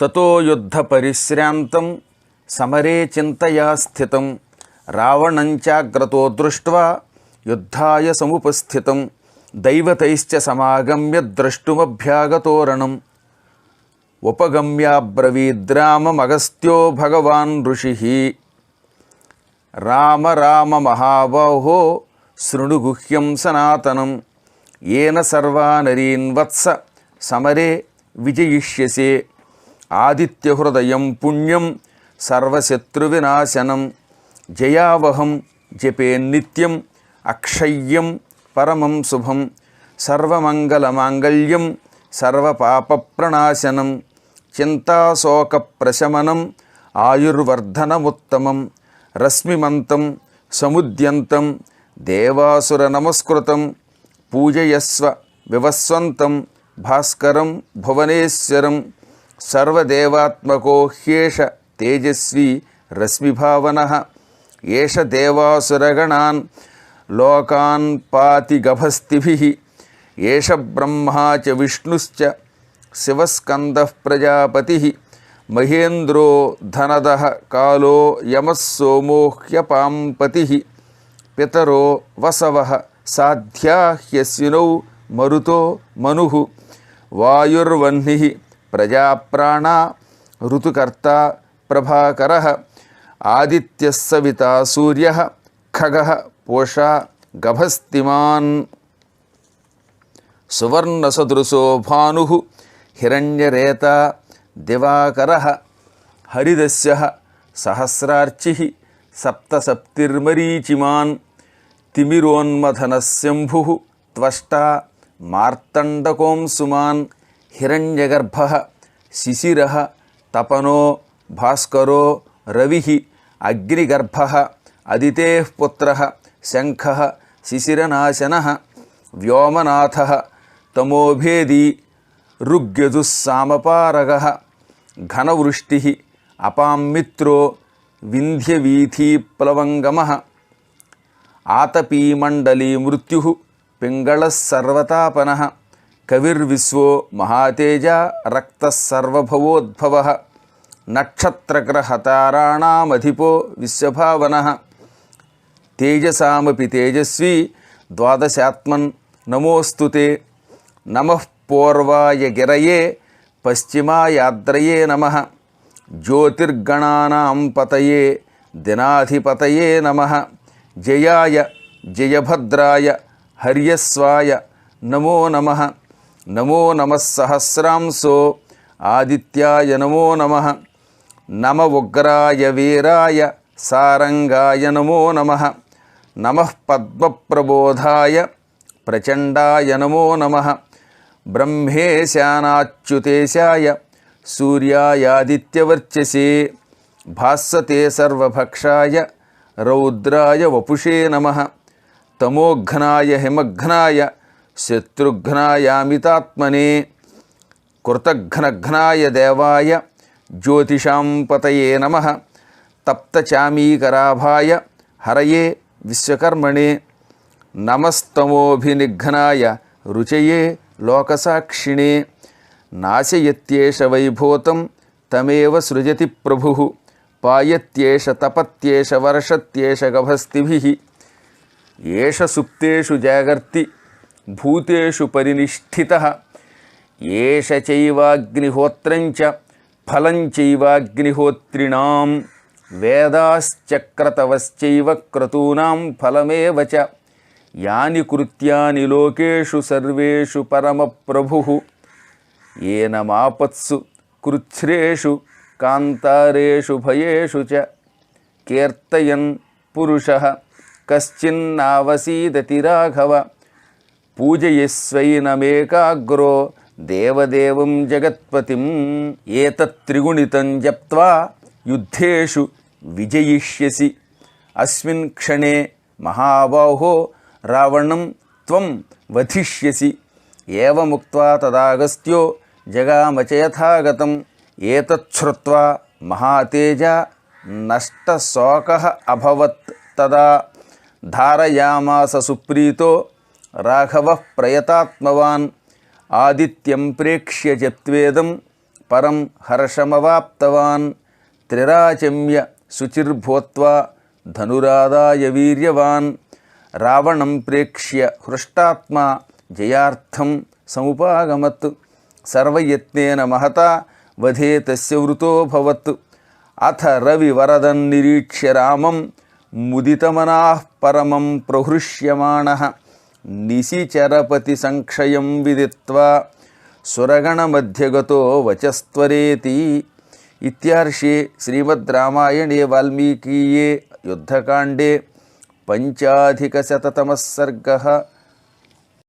తతో యుద్ధ పరిశ్రాంతం సమరే చింతయా స్థితం. రావణంచాగ్రతో దృష్ట్వా యుద్ధాయ సముపస్థితం. దైవతైశ్చ సమాగమ్య ద్రష్టుమభ్యాగతోరణం. ఉపగమ్యాబ్రవీద్రామమగస్త్యో భగవాన్ ఋషి. రామ రామ మహాబాహో శృణుగుహ్యం సనాతనం. ఏన సర్వానరీన్వత్స సమరే విజయిష్యసే. ఆదిత్యహృదయం పుణ్యం సర్వశత్రువినాశనం జయావహం జపే నిత్యం అక్షయ్యం పరమం శుభం సర్వమంగళమాంగళ్యం సర్వపాపప్రణాశనం చింతాశోకప్రశమనం ఆయుర్వర్ధనముత్తమం రశ్మిమంతం సముద్యంతం దేవాసుర నమస్కృతం పూజయస్వ వివస్వంతం భాస్కరం భువనేశ్వరం సర్వదేవాత్మకో హ్యేష తేజస్వీ రశ్మిభావన. ఏష దేవాసురగణాన్ లోకాన్ పాతి గభస్తిభిః ఏష బ్రహ్మా చ విష్ణుశ్చ శివస్కంద ప్రజాపతి. మహేంద్రో ధనద కాలో యమः సోమోహ్యపాంపతి. పితరో వసవ సాధ్యాహ్యస్వినౌ మరుతో మను. వాయుర్వహ్ని ప్రజాప్రాణ ఋతుకర్త ప్రభాకర ఆదిత్య సూర్య ఖగ పోషా గభస్తిమాన్ సువర్ణసదృశో భాను హిరణ్యరేత దివాకర హరిదస్య సహస్రార్చి సప్తసప్తిర్మరీచిమాన్ తిమిరోన్మథనశంభు త్వష్టా మార్తండకోంసుమాన్ హిరణ్యగర్భ శిశిర తపనో భాస్కరో రవి అగ్నిగర్భ అదితే పుత్ర శంఖ శిశిరనాశన వ్యోమనాథ తమోభేదీ ఋగ్యదుస్సామపారగ ఘనవృష్టి అపామిత్రో వింధ్యవీథీప్లవంగమ ఆతపీమండలీ మృత్యు పింగళసర్వతాపన కవిర్విశ్వో మహాతేజ రక్తసర్వభవోద్భవ నక్షత్రగ్రహతారాణమధిపో విశ్వభావన తేజసామపి తేజస్వి ద్వాదశాత్మన్ నమోస్తు నమ పూర్వాయ గిరయే పశ్చిమాయాద్రయే నమ జ్యోతిర్గణానాం పతయే దినాధిపతయే నమ జయాయ జయభద్రాయ హర్యస్వాయ నమో నమ నమో నమస్సహస్రాంసో ఆదిత్యాయ నమో నమ. నమ ఉగ్రాయ వీరాయ సారంగాయ నమో నమ. నమ పద్మప్రబోధాయ ప్రచండాయ నమో నమ. బ్రహ్మేశానాచ్యుతేశాయ సూర్యాయాదిత్యవర్చసే. భాస్వతే సర్వభక్షాయ రౌద్రాయ వపుషే నమ. తమోఘ్నాయ హిమఘ్నాయ శత్రుఘ్నాయామితాత్మనే కృతఘ్నఘ్నాయ దేవాయ జ్యోతిషాం పతయే నమ తప్తచామీకరాభాయ హరయే విశ్వకర్మణే నమస్తమోభినిఘ్నాయ రుచయే లోకసాక్షిణే నాశయత్యేష వైభూతం తమేవ సృజతి ప్రభు పాయత్యేష తపత్యేష వర్షత్యేష గభస్తిభి ఏష సుప్తేషు జాగర్తి భూతేషు పరినిష్ఠిత. ఏష చైవాగ్నిహోత్రంచ ఫలం చైవాగ్నిహోత్రిణాం. వేదాశ్చక్రతవశ్చైవ క్రతూనాం ఫలమేవ చ. యాని కృత్యాని లోకేషు సర్వేషు పరమప్రభు. ఏన మాపత్సు కృచ్ఛ్రేషు కాంతారేషు భయేషు చ. కీర్తయన్ పురుష. కశ్చిన్నావసీదతి రాఘవ. పూజయస్వైనమేకాగ్రో దేవదేవం జగత్పతిం ఏతత్త్రిగుణితం జప్వా యుద్ధేషు విజయిష్యసి. అస్మిన్ క్షణే మహాబాహో రావణం త్వం వధిష్యసి. ఏవముక్త్వా తదాగస్త్యో జగామచయథాగతం ఏతచ్ఛ్రుత్వా మహాతేజ నష్టశోక అభవత్ తదా. ధారయామాస సుప్రీతో राघवः प्रयतात्मवान्। आदित्यं प्रेक्ष्य जत्वेदं परं हर्षमवाप्तवान्। त्रिराचम्य शुचिर्भूत्वा धनुरादाय वीर्यवान्। रावणं प्रेक्ष्य हृष्टात्मा जयार्थं समुपागमत्। सर्वयत्नेन महता वधे तस्य वृतोऽभवत् अथ रविवरदन्निरीक्ष्य रामं मुदितमनाः परमं प्रहृष्यमाणः। నిశిచరపతి సంక్షయం విదిత్వా సురగణమధ్యగతో వచస్త్వరేతి ఇత్యర్షే శ్రీమద్ రామాయణే వాల్మీకీయే యుద్ధకాండే పంచాధికశతమ సర్గ